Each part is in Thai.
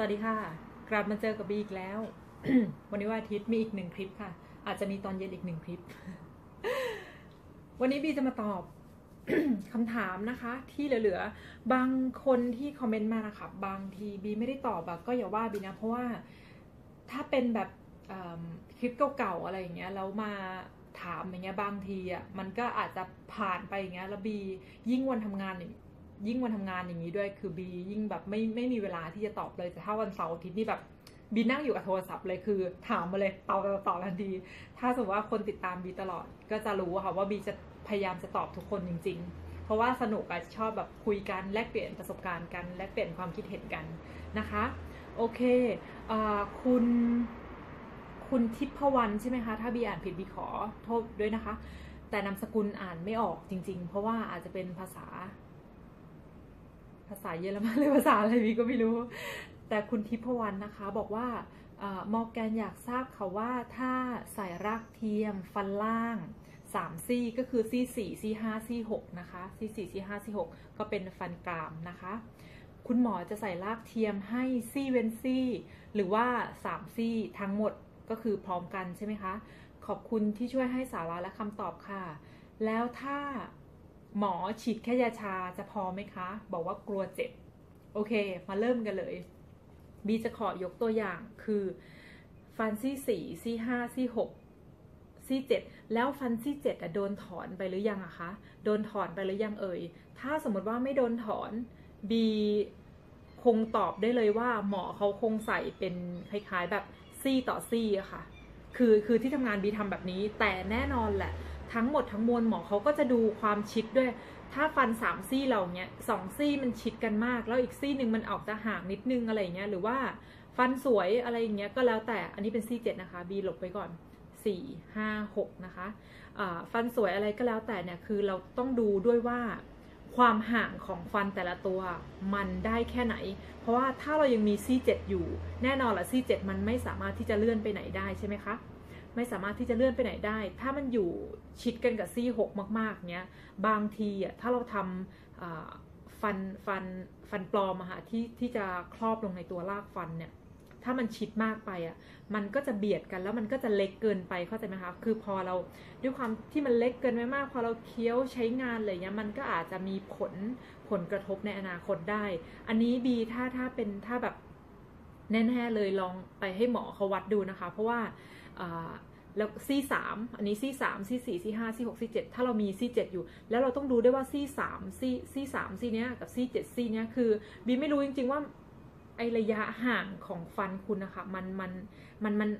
สวัสดีค่ะ กลับมาเจอกับบีอีกแล้ว วันนี้วันอาทิตย์มีอีกหนึ่งคลิปค่ะ อาจจะมีตอนเย็นอีกหนึ่งคลิป วันนี้บีจะมาตอบคำถามนะคะ ที่เหลือๆ บางคนที่คอมเมนต์มานะคะ บางทีบีไม่ได้ตอบอะก็อย่าว่าบีนะ เพราะว่าถ้าเป็นแบบคลิปเก่าๆอะไรอย่างเงี้ยแล้วมาถามอย่างเงี้ยบางทีอะมันก็อาจจะผ่านไปอย่างเงี้ยแล้วบียิ่งวันทำงานอ ยิ่งวันทำงานอย่างนี้ด้วย คือบียิ่งแบบไม่ไม่มีเวลาที่จะตอบเลยแต่ถ้าวันเสาร์อาทิตย์นี่แบบบีนั่งอยู่กับโทรศัพท์เลยคือ ถามมาเลยตอบตอบตอบทันที ถ้าสมมติว่าคนติดตามบีตลอดก็จะรู้ค่ะว่าบีจะพยายามจะตอบทุกคนจริง ๆ เพราะว่าสนุกอะชอบแบบคุยกันแลกเปลี่ยนประสบการณ์กันแลกเปลี่ยนความคิดเห็นกันนะคะ โอเคอคุณคุณทิพวรรณใช่ไหมคะ ถ้าบีอ่านผิดบีขอโทษด้วยนะคะ แต่นามสกุลอ่านไม่ออกจริง ๆ เพราะว่าอาจจะเป็นภาษา ภาษาเยอรมันหรือภาษาอะไรบีก็ไม่รู้ แต่คุณทิพวรรณนะคะบอกว่าอมอร์แกนอยากทราบค่ะว่าถ้าใส่รากเทียมฟันล่างสามซี่ก็คือซี่สี่ซี่ห้าซี่หกนะคะซี่สี่ซี่ห้าซี่หกก็เป็นฟันกรามนะคะ คุณหมอจะใส่รากเทียมให้ซี่เว้นซี่ หรือว่าสามซี่ทั้งหมดก็คือพร้อมกันใช่ไหมคะ ขอบคุณที่ช่วยให้สาระและคำตอบค่ะ แล้วถ้า หมอฉีดแค่ยาชาจะพอไหมคะ บอกว่ากลัวเจ็บ โอเค มาเริ่มกันเลย บีจะขอยกตัวอย่างคือฟันซี่สี่ซี่ห้าซี่หกซี่เจ็ดแล้วฟันซี่เจ็ดอะโดนถอนไปหรือยังอะคะ โดนถอนไปหรือยังเอ่ย ถ้าสมมติว่าไม่โดนถอนบีคงตอบได้เลยว่าหมอเขาคงใส่เป็นคล้ายๆแบบซี่ต่อซี่อะค่ะ คือคือที่ทำงานบีทำแบบนี้ แต่แน่นอนแหละ ทั้งหมดทั้งมวลหมอเขาก็จะดูความชิดด้วย ถ้าฟันสามซี่เราเนี้ยสองซี่มันชิดกันมาก แล้วอีกซี่หนึ่งมันออกจะห่างนิดนึงอะไรเงี้ยหรือว่าฟันสวยอะไรอย่างเงี้ยก็แล้วแต่อันนี้เป็นซี่เจ็ดนะคะบีหลบไปก่อนสี่ห้าหกนะคะฟันสวยอะไรก็แล้วแต่เนี่ยคือเราต้องดูด้วยว่าความห่างของฟันแต่ละตัวมันได้แค่ไหน เพราะว่าถ้าเรายังมีซี่เจ็ดอยู่ แน่นอนละซี่เจ็ดมันไม่สามารถที่จะเลื่อนไปไหนได้ใช่ไหมคะ ไม่สามารถที่จะเลื่อนไปไหนได้ ถ้ามันอยู่ชิดกันกับซี่หกมากๆเนี้ย บางทีอะถ้าเราทำฟันฟันฟันปลอมอะค่ะที่ที่จะครอบลงในตัวรากฟันเนี่ย ถ้ามันชิดมากไปอะ มันก็จะเบียดกันแล้วมันก็จะเล็กเกินไปเข้าใจไหมคะ คือพอเราด้วยความที่มันเล็กเกินไปมาก พอเราเคี้ยวใช้งานอะไรเงี้ย มันก็อาจจะมีผลผลกระทบในอนาคตได้ อันนี้บีถ้าถ้าเป็นถ้าแบบแน่ๆเลยลองไปให้หมอเขาวัดดูนะคะ เพราะว่า แล้วซี่สามอันนี้ซี่สามซี่สี่ซี่ห้าซี่หกซี่เจ็ดถ้าเรามีซี่เจ็ดอยู่ แล้วเราต้องดูได้ว่าซี่สามซี่ซี่สามซี่เนี้ยกับซี่เจ็ดซี่เนี้ยคือบีไม่รู้จริง ๆ ว่าไอระยะห่างของฟันคุณนะคะมันมันมันมัน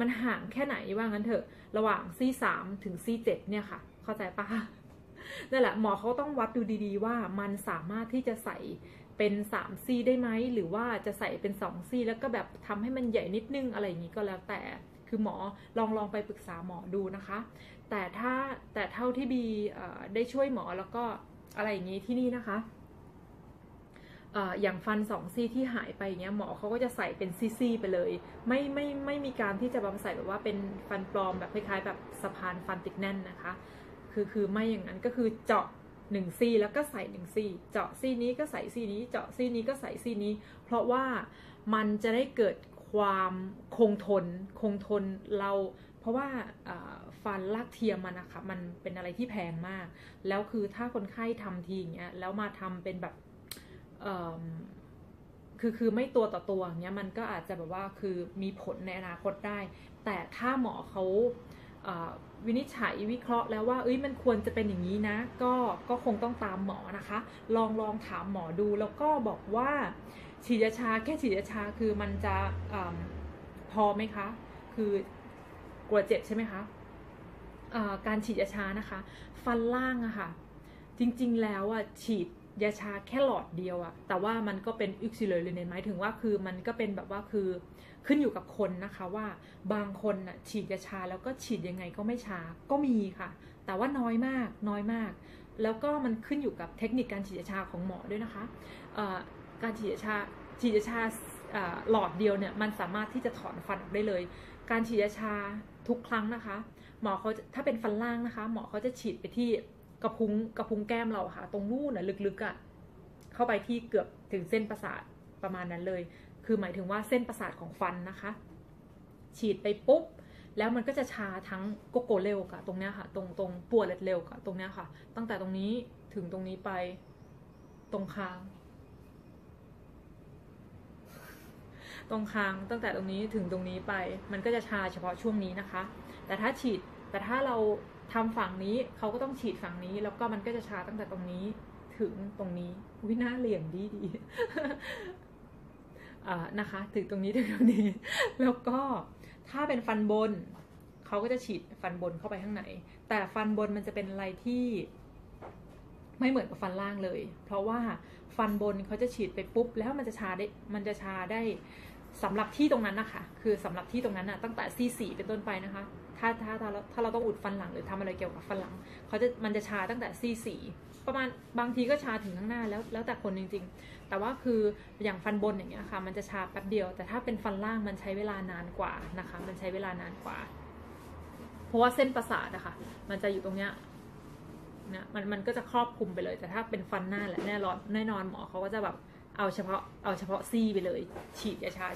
มันห่างแค่ไหนว่างั้นเถอะ ระหว่างซี่สามถึงซี่เจ็ดเนี่ยค่ะ เข้าใจปะนั่นแหละหมอเขาต้องวัดดูดีๆ ว่ามันสามารถที่จะใส่เป็นสามซี่ได้ไหมหรือว่าจะใส่เป็นสองซี่แล้วก็แบบทำให้มันใหญ่นิดนึงอะไรอย่างนี้ก็แล้วแต่ คือหมอลองลองไปปรึกษาหมอดูนะคะ แต่ถ้าแต่เท่าที่บีได้ช่วยหมอแล้วก็อะไรอย่างนี้ที่นี่นะคะอย่างฟันสองซี่ที่หายไปเงี้ยหมอเขาก็จะใส่เป็นซี่ๆไปเลย ไม่ไม่ไม่มีการที่จะบำใส่แบบว่าเป็นฟันปลอมแบบคล้ายๆแบบสะพานฟันติดแน่นนะคะ คือคือไม่อย่างนั้นก็คือเจาะหนึ่งซี่แล้วก็ใส่หนึ่งซี่เจาะซี่นี้ก็ใส่ซี่นี้ เจาะซี่นี้ก็ใส่ซี่นี้ เพราะว่ามันจะได้เกิด ความคงทนคงทนเรา เพราะว่าฟันลากเทียมมันนะคะมันเป็นอะไรที่แพงมาก แล้วคือถ้าคนไข้ทำทีอย่างเงี้ยแล้วมาทำเป็นแบบคือคือไม่ตัวต่อตัวเงี้ยมันก็อาจจะแบบว่าคือมีผลในอนาคตได้ แต่ถ้าหมอเขาวินิจฉัยวิเคราะห์แล้วว่าเอ้ยมันควรจะเป็นอย่างนี้นะ ก็ก็คงต้องตามหมอนะคะ ลองลองถามหมอดูแล้วก็บอกว่า ฉีดยาชาแค่ฉีดยาชาคือมันจะอพอไหมคะ คือกลัวเจ็บใช่ไหมคะการฉีดยาชานะคะ ฟันล่างอะคะ่ะ จริงๆแล้วอะฉีดยาชาแค่หลอดเดียวอะแต่ว่ามันก็เป็นอิกซิเลเนหมายถึงว่าคือมันก็เป็นแบบว่าคือขึ้นอยู่กับคนนะคะว่าบางคนน่ะฉีดยาชาแล้วก็ฉีดยังไงก็ไม่ชาก็มีค่ะ แต่ว่าน้อยมากน้อยมาก แล้วก็มันขึ้นอยู่กับเทคนิคการฉีดยาชาของหมอด้วยนะคะ การฉีดยาชาฉีดยาชาหลอดเดียวเนี่ยมันสามารถที่จะถอนฟันออกได้เลย การฉีดยาชาทุกครั้งนะคะ หมอเขาถ้าเป็นฟันล่างนะคะ หมอเขาจะฉีดไปที่กระพุ้งกระพุ้งแก้มเราค่ะ ตรงนู่นน่ะลึกๆอะ่ะเข้าไปที่เกือบถึงเส้นประสาทประมาณนั้นเลย คือหมายถึงว่าเส้นประสาทของฟันนะคะ ฉีดไปปุ๊บแล้วมันก็จะชาทั้งโกโกเร็วกับตรงเนี้ยค่ะ ตรงตรงปวดเร็วกับตรงเนี้ยค่ะ ตั้งแต่ตรงนี้ถึงตรงนี้ไปตรงคาง ตรงคางตั้งแต่ตรงนี้ถึงตรงนี้ไป มันก็จะชาเฉพาะช่วงนี้นะคะ แต่ถ้าฉีดแต่ถ้าเราทำฝั่งนี้เขาก็ต้องฉีดฝั่งนี้ แล้วก็มันก็จะชาตั้งแต่ตรงนี้ถึงตรงนี้วิน่าเหลี่ยมดีดีนะคะ ถึงตรงนี้ถึงตรงนี้ แล้วก็ถ้าเป็นฟันบนเขาก็จะฉีดฟันบนเข้าไปข้างในแต่ฟันบนมันจะเป็นอะไรที่ไม่เหมือนกับฟันล่างเลย เพราะว่าฟันบนเขาจะฉีดไปปุ๊บ แล้วมันจะชาได้ มันจะชาได้ สำหรับที่ตรงนั้นนะคะคือสำหรับที่ตรงนั้นนะตั้งแต่ซี่สี่เป็นต้นไปนะคะ ถ้าถ้าถ้าเราถ้าเราต้องอุดฟันหลังหรือทำอะไรเกี่ยวกับฟันหลังเขาจะมันจะชาตั้งแต่ซี่สี่ประมาณบางทีก็ชาถึงข้างหน้าแล้วแล้วแต่คนจริง ๆ แต่ว่าคืออย่างฟันบนอย่างเงี้ยค่ะ มันจะชาแป๊บเดียว แต่ถ้าเป็นฟันล่างมันใช้เวลานานกว่านะคะ มันใช้เวลานานกว่า เพราะว่าเส้นประสาทอะค่ะมันจะอยู่ตรงเนี้ยนะมันมันก็จะครอบคลุมไปเลย แต่ถ้าเป็นฟันหน้าแหละแน่นอนแน่นอนหมอเขาก็จะแบบ เอาเฉพาะเอาเฉพาะซี่ไปเลย ฉีดยาชา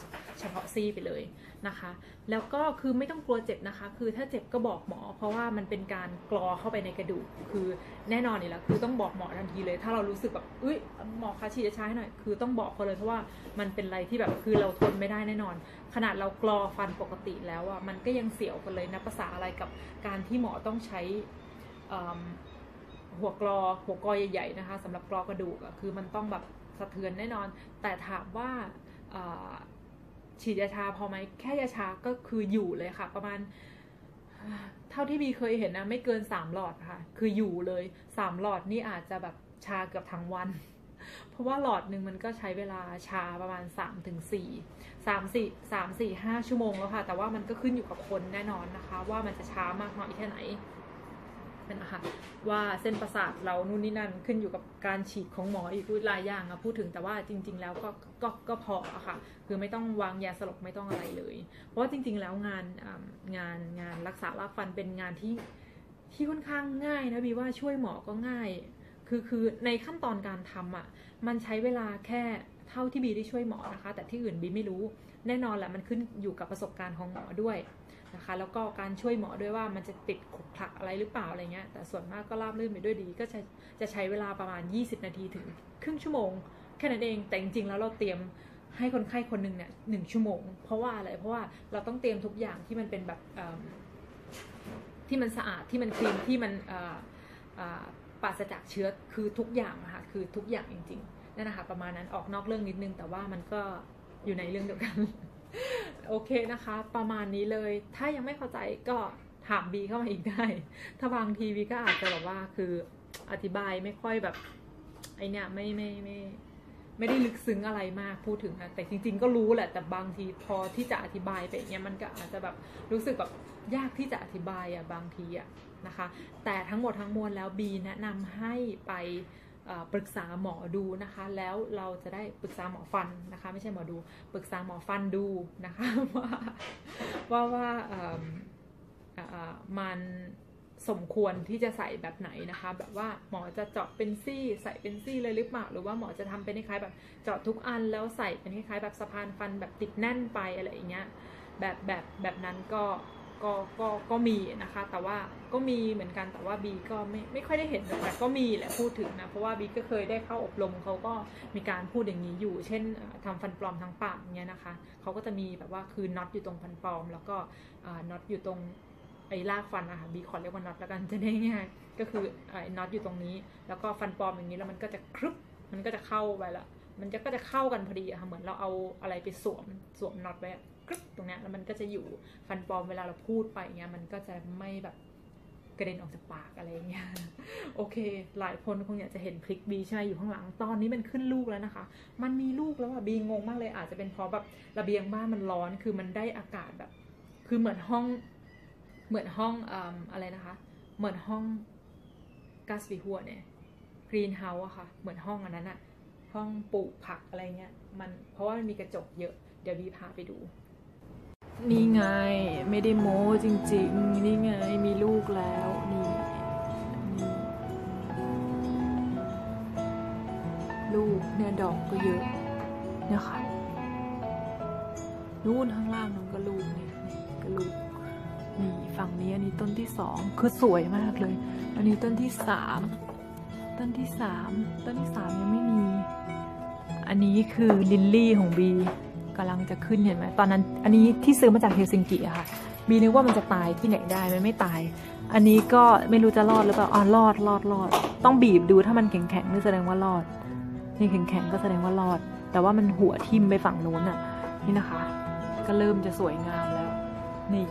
เฉพาะซี่ไปเลยนะคะ แล้วก็คือไม่ต้องกลัวเจ็บนะคะ คือถ้าเจ็บก็บอกหมอ เพราะว่ามันเป็นการกรอเข้าไปในกระดูก คือแน่นอนนี่แหละคือต้องบอกหมอทันทีเลย ถ้าเรารู้สึกแบบอุ้ยหมอคะฉีดยาชาให้หน่อย คือต้องบอกเขาเลยเพราะว่ามันเป็นอะไรที่แบบคือเราทนไม่ได้แน่นอน ขนาดเรากรอฟันปกติแล้วอะมันก็ยังเสียวกันเลยนะภาษาอะไรกับการที่หมอต้องใช้หัวกรอหัวกรอใหญ่ๆนะคะสำหรับกรอกระดูกอะคือมันต้องแบบ สะเทือนแน่นอน แต่ถามว่าฉีดยาชาพอไหมแค่ยาชาก็คืออยู่เลยค่ะ ประมาณ เท่าที่บีเคยเห็นนะ ไม่เกินสามหลอดค่ะ คืออยู่เลยสามหลอดนี่อาจจะแบบชาเกือบทั้งวัน เพราะว่าหลอดหนึ่งมันก็ใช้เวลาชาประมาณสามถึงสี่สามสี่สามสี่ห้าชั่วโมงแล้วค่ะ แต่ว่ามันก็ขึ้นอยู่กับคนแน่นอนนะคะ ว่ามันจะช้ามากน้อยแค่ไหน นะคะว่าเส้นประสาทเรานู่นนี่นั่นขึ้นอยู่กับการฉีดของหมออีกหลายอย่างอะพูดถึงแต่ว่าจริง ๆ แล้วก็ก็ก็พออะค่ะคือไม่ต้องวางยาสลบไม่ต้องอะไรเลย เพราะว่าจริง ๆ แล้วงานงานงานรักษารากฟันเป็นงานที่ที่ค่อนข้างง่ายนะบีว่าช่วยหมอก็ง่าย คือคือในขั้นตอนการทำอะมันใช้เวลาแค่เท่าที่บีได้ช่วยหมอนะคะ แต่ที่อื่นบีไม่รู้แน่นอนแหละมันขึ้นอยู่กับประสบการณ์ของหมอด้วย นะคะ แล้วก็การช่วยหมอด้วยว่ามันจะติดขุกขักอะไรหรือเปล่าอะไรเงี้ย แต่ส่วนมากก็ราบรื่นไปด้วยดี ก็จะจะใช้เวลาประมาณ 20 นาทีถึงครึ่งชั่วโมงแค่นั้นเอง แต่จริงๆแล้วเราเตรียมให้คนไข้คนหนึ่งเนี่ยหนึ่งชั่วโมง เพราะว่าอะไร เพราะว่าเราต้องเตรียมทุกอย่างที่มันเป็นแบบที่มันสะอาด ที่มันคลีน ที่มันปราศจากเชื้อ คือทุกอย่างนะคะคือทุกอย่างจริงๆ นั่นนะคะประมาณนั้น ออกนอกเรื่องนิดนึง แต่ว่ามันก็อยู่ในเรื่องเดียวกัน โอเคนะคะ ประมาณนี้เลย ถ้ายังไม่เข้าใจก็ถามบีเข้ามาอีกได้ ถ้าบางทีบีก็อาจจะแบบว่าคืออธิบายไม่ค่อยแบบ ไอเนี้ยไม่ไม่ไม่ไม่ได้ลึกซึ้งอะไรมากพูดถึงนะแต่จริง ๆ ก็รู้แหละ แต่บางทีพอที่จะอธิบายไปเนี้ยมันก็อาจจะแบบรู้สึกแบบยากที่จะอธิบายอะบางทีอะนะคะ แต่ทั้งหมดทั้งมวลแล้วบีแนะนำให้ไป ปรึกษาหมอดูนะคะ แล้วเราจะได้ปรึกษาหมอฟันนะคะ ไม่ใช่หมอดู ปรึกษาหมอฟันดูนะคะว่าว่าว่ามันสมควรที่จะใส่แบบไหนนะคะ แบบว่าหมอจะเจาะเป็นซี่ใส่เป็นซี่เลยหรือเปล่าหรือว่าหมอจะทำเป็นคล้ายแบบเจาะทุกอันแล้วใส่เป็นคล้ายแบบสะพานฟันแบบติดแน่นไปอะไรอย่างเงี้ยแบบแบบแบบนั้นก็ ก็ก็ก็มีนะคะ แต่ว่าก็มีเหมือนกันแต่ว่าบีก็ไม่ไม่ค่อยได้เห็นแต่ก็มีแหละพูดถึงนะเพราะว่าบีก็เคยได้เข้าอบรมเขาก็มีการพูดอย่างนี้อยู่ เช่นทำฟันปลอมทั้งปากเนี้ยนะคะเขาก็จะมีแบบว่าคือน็อตอยู่ตรงฟันปลอม แล้วก็น็อตอยู่ตรงไอ้ลากฟันอะค่ะบีขอเรียกว่าน็อตแล้วกันจะได้ง่ายก็คือไอ้น็อตอยู่ตรงนี้ แล้วก็ฟันปลอมอย่างนี้แล้วมันก็จะครึบมันก็จะเข้าไปละมันจะก็จะเข้ากันพอดีอะค่ะเหมือนเราเอาอะไรไปสวมสวมน็อตไว้ กรึบตรงนี้แล้วมันก็จะอยู่ฟันปลอมเวลาเราพูดไปเงี้ยมันก็จะไม่แบบกระเด็นออกจากปากอะไรเงี้ย โอเค หลายคนคงอยากจะเห็นคลิกบีใช่อยู่ข้างหลัง ตอนนี้มันขึ้นลูกแล้วนะคะ มันมีลูกแล้วอะบีงงมากเลย อาจจะเป็นเพราะแบบระเบียงบ้านมันร้อน คือมันได้อากาศแบบ คือเหมือนห้อง เหมือนห้องอะไรนะคะ เหมือนห้องกัสวิหัวเนี่ย กรีนเฮาส์อะค่ะ เหมือนห้องอันนั้นอะห้องปลูกผักอะไรเงี้ย มัน เพราะว่ามันมีกระจกเยอะ เดี๋ยวบีพาไปดู นี่ไงไม่ได้โม้จริง ๆ นี่ไงมีลูกแล้วนี่นี่ลูกเนี่ยดอกก็เยอะเนี่ยค่ะนู่นข้างล่างนู้นก็ลูกเนี่ยนี่ก็ลูกนี่ฝั่งนี้อันนี้ต้นที่สองคือสวยมากเลย อันนี้ต้นที่สามต้นที่สามต้นที่สามยังไม่มี อันนี้คือลิลลี่ของบี กำลังจะขึ้นเห็นไหมตอนนั้น อันนี้ที่ซื้อมาจากเฮลซิงกิอะค่ะบีนึกว่ามันจะตายที่ไหนได้มันไม่ตาย อันนี้ก็ไม่รู้จะรอดหรือเปล่าอ๋อรอดรอดรอดต้องบีบดูถ้ามันแข็งแข็งนี่แสดงว่ารอด นี่แข็งแข็งก็แสดงว่ารอด แต่ว่ามันหัวทิ่มไปฝั่งนู้นน่ะนี่นะคะ ก็เริ่มจะสวยงามแล้ว นี่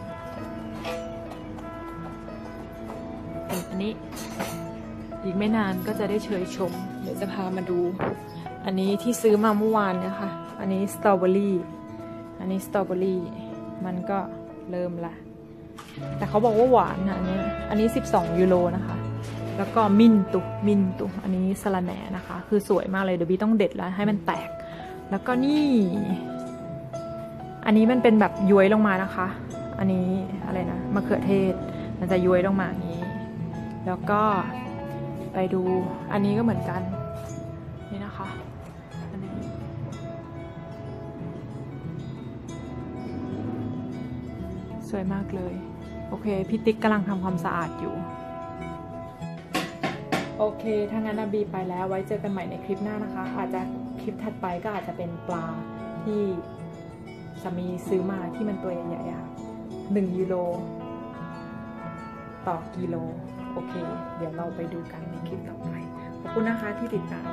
อันนี้อีกไม่นานก็จะได้เชยชม เดี๋ยวจะพามาดู อันนี้ที่ซื้อมาเมื่อวานนี่ยค่ะ อันนี้สตรอเบอรี่ อันนี้สตรอเบอรี่ มันก็เริ่มละ แต่เขาบอกว่าหวานนะอันนี้ อันนี้ 12 ยูโรนะคะ แล้วก็มินตุ มินตุ อันนี้สละแหน่นะคะ คือสวยมากเลยเดี๋ยวบีต้องเด็ดแล้วให้มันแตก แล้วก็นี่ อันนี้มันเป็นแบบย้วยลงมานะคะ อันนี้อะไรนะมะเขือเทศ มันจะย้วยลงมาอย่างนี้ แล้วก็ไปดู อันนี้ก็เหมือนกัน วยมากเลย โอเค พี่ติ๊กกำลังทำความสะอาดอยู่ โอเคถ้างั้นนาบีไปแล้วไว้เจอกันใหม่ในคลิปหน้านะคะ อาจจะคลิปถัดไปก็อาจจะเป็นปลาที่สามีซื้อมาที่มันตัวใหญ่ๆค่ะหนึ่งยูโรต่อกิโล โอเค เดี๋ยวเราไปดูกันในคลิปต่อไป ขอบคุณนะคะที่ติดตาม